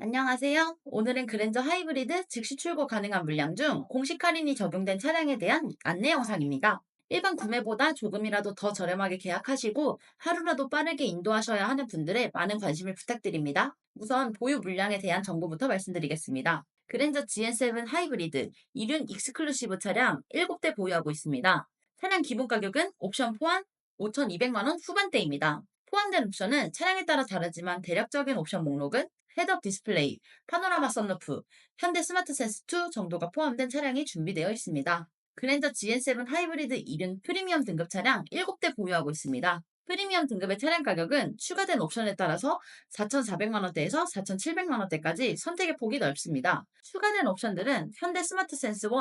안녕하세요. 오늘은 그랜저 하이브리드 즉시 출고 가능한 물량 중 공식 할인이 적용된 차량에 대한 안내 영상입니다. 일반 구매보다 조금이라도 더 저렴하게 계약하시고 하루라도 빠르게 인도하셔야 하는 분들의 많은 관심을 부탁드립니다. 우선 보유 물량에 대한 정보부터 말씀드리겠습니다. 그랜저 GN7 하이브리드 1륜 익스클루시브 차량 7대 보유하고 있습니다. 차량 기본 가격은 옵션 포함 5,200만원 후반대입니다. 포함된 옵션은 차량에 따라 다르지만 대략적인 옵션 목록은 헤드업 디스플레이, 파노라마 썬루프, 현대 스마트 센스 2 정도가 포함된 차량이 준비되어 있습니다. 그랜저 GN7 하이브리드 1륜 프리미엄 등급 차량 7대 보유하고 있습니다. 프리미엄 등급의 차량 가격은 추가된 옵션에 따라서 4,400만원대에서 4,700만원대까지 선택의 폭이 넓습니다. 추가된 옵션들은 현대 스마트 센스 1,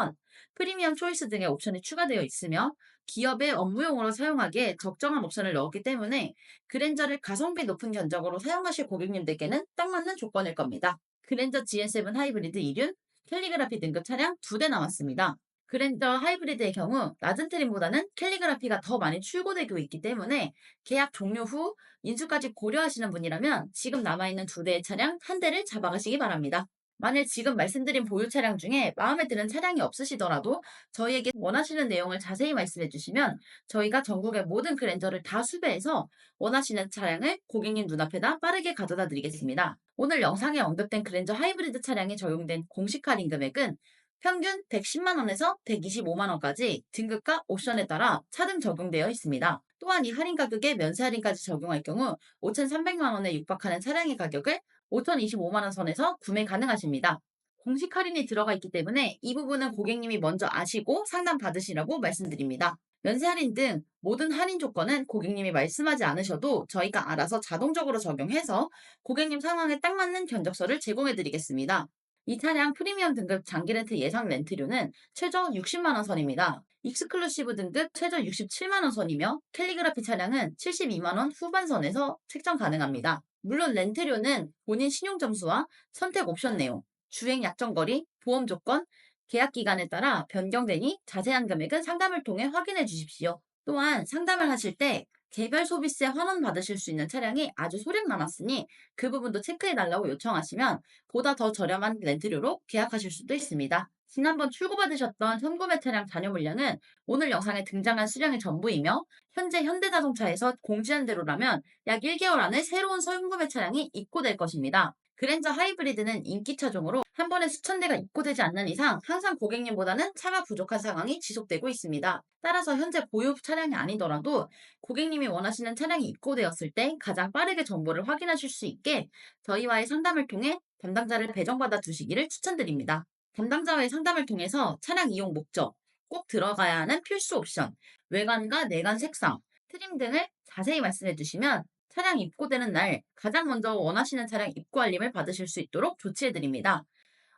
프리미엄 초이스 등의 옵션이 추가되어 있으며 기업의 업무용으로 사용하기에 적정한 옵션을 넣었기 때문에 그랜저를 가성비 높은 견적으로 사용하실 고객님들께는 딱 맞는 조건일 겁니다. 그랜저 GN7 하이브리드 2륜 캘리그라피 등급 차량 2대 남았습니다. 그랜저 하이브리드의 경우 낮은 트림보다는 캘리그라피가 더 많이 출고되고 있기 때문에 계약 종료 후 인수까지 고려하시는 분이라면 지금 남아있는 두 대의 차량 한 대를 잡아가시기 바랍니다. 만일 지금 말씀드린 보유 차량 중에 마음에 드는 차량이 없으시더라도 저희에게 원하시는 내용을 자세히 말씀해 주시면 저희가 전국의 모든 그랜저를 다 수배해서 원하시는 차량을 고객님 눈앞에다 빠르게 가져다 드리겠습니다. 오늘 영상에 언급된 그랜저 하이브리드 차량에 적용된 공식 할인 금액은 평균 110만원에서 125만원까지 등급과 옵션에 따라 차등 적용되어 있습니다. 또한 이 할인 가격에 면세 할인까지 적용할 경우 5,300만원에 육박하는 차량의 가격을 5,025만원 선에서 구매 가능하십니다. 공식 할인이 들어가 있기 때문에 이 부분은 고객님이 먼저 아시고 상담 받으시라고 말씀드립니다. 면세 할인 등 모든 할인 조건은 고객님이 말씀하지 않으셔도 저희가 알아서 자동적으로 적용해서 고객님 상황에 딱 맞는 견적서를 제공해 드리겠습니다. 이 차량 프리미엄 등급 장기 렌트 예상 렌트료는 최저 60만원 선입니다. 익스클루시브 등급 최저 67만원 선이며 캘리그라피 차량은 72만원 후반선에서 책정 가능합니다. 물론 렌트료는 본인 신용 점수와 선택 옵션 내용, 주행 약정 거리, 보험 조건, 계약 기간에 따라 변경되니 자세한 금액은 상담을 통해 확인해 주십시오. 또한 상담을 하실 때 개별 소비세 환원 받으실 수 있는 차량이 아주 소량 남았으니 그 부분도 체크해 달라고 요청하시면 보다 더 저렴한 렌트료로 계약하실 수도 있습니다. 지난번 출고받으셨던 현구매 차량 잔여 물량은 오늘 영상에 등장한 수량의 전부이며 현재 현대자동차에서 공지한 대로라면 약 1개월 안에 새로운 서현구매 차량이 입고될 것입니다. 그랜저 하이브리드는 인기 차종으로 한 번에 수천 대가 입고되지 않는 이상 항상 고객님보다는 차가 부족한 상황이 지속되고 있습니다. 따라서 현재 보유 차량이 아니더라도 고객님이 원하시는 차량이 입고되었을 때 가장 빠르게 정보를 확인하실 수 있게 저희와의 상담을 통해 담당자를 배정받아 두시기를 추천드립니다. 담당자와의 상담을 통해서 차량 이용 목적, 꼭 들어가야 하는 필수 옵션, 외관과 내관 색상, 트림 등을 자세히 말씀해 주시면 차량 입고되는 날 가장 먼저 원하시는 차량 입고 알림을 받으실 수 있도록 조치해 드립니다.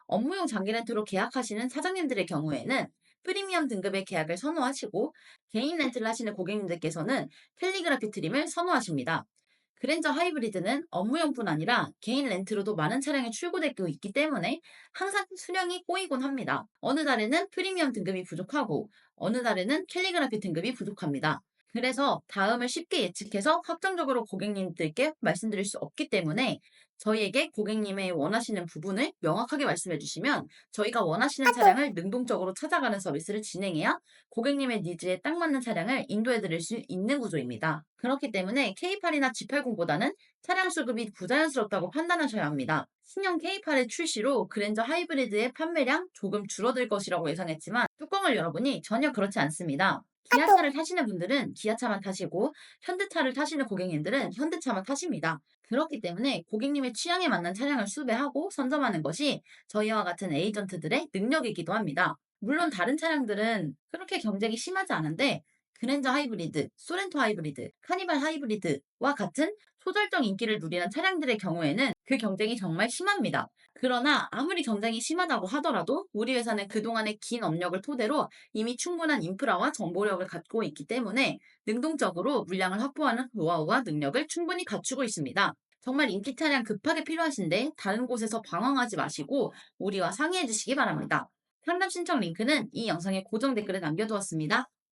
업무용 장기 렌트로 계약하시는 사장님들의 경우에는 프리미엄 등급의 계약을 선호하시고 개인 렌트를 하시는 고객님들께서는 캘리그라피 트림을 선호하십니다. 그랜저 하이브리드는 업무용뿐 아니라 개인 렌트로도 많은 차량이 출고되고 있기 때문에 항상 수량이 꼬이곤 합니다. 어느 달에는 프리미엄 등급이 부족하고 어느 달에는 캘리그라피 등급이 부족합니다. 그래서 다음을 쉽게 예측해서 확정적으로 고객님들께 말씀드릴 수 없기 때문에 저희에게 고객님의 원하시는 부분을 명확하게 말씀해 주시면 저희가 원하시는 차량을 능동적으로 찾아가는 서비스를 진행해야 고객님의 니즈에 딱 맞는 차량을 인도해 드릴 수 있는 구조입니다. 그렇기 때문에 K8이나 G80보다는 차량 수급이 부자연스럽다고 판단하셔야 합니다. 신형 K8의 출시로 그랜저 하이브리드의 판매량 조금 줄어들 것이라고 예상했지만 뚜껑을 열어보니 전혀 그렇지 않습니다. 기아차를 타시는 분들은 기아차만 타시고 현대차를 타시는 고객님들은 현대차만 타십니다. 그렇기 때문에 고객님의 취향에 맞는 차량을 수배하고 선점하는 것이 저희와 같은 에이전트들의 능력이기도 합니다. 물론 다른 차량들은 그렇게 경쟁이 심하지 않은데 그랜저 하이브리드, 소렌토 하이브리드, 카니발 하이브리드와 같은 소절정 인기를 누리는 차량들의 경우에는 그 경쟁이 정말 심합니다. 그러나 아무리 경쟁이 심하다고 하더라도 우리 회사는 그동안의 긴 업력을 토대로 이미 충분한 인프라와 정보력을 갖고 있기 때문에 능동적으로 물량을 확보하는 노하우와 능력을 충분히 갖추고 있습니다. 정말 인기 차량 급하게 필요하신데 다른 곳에서 방황하지 마시고 우리와 상의해 주시기 바랍니다. 상담 신청 링크는 이 영상의 고정 댓글에 남겨두었습니다.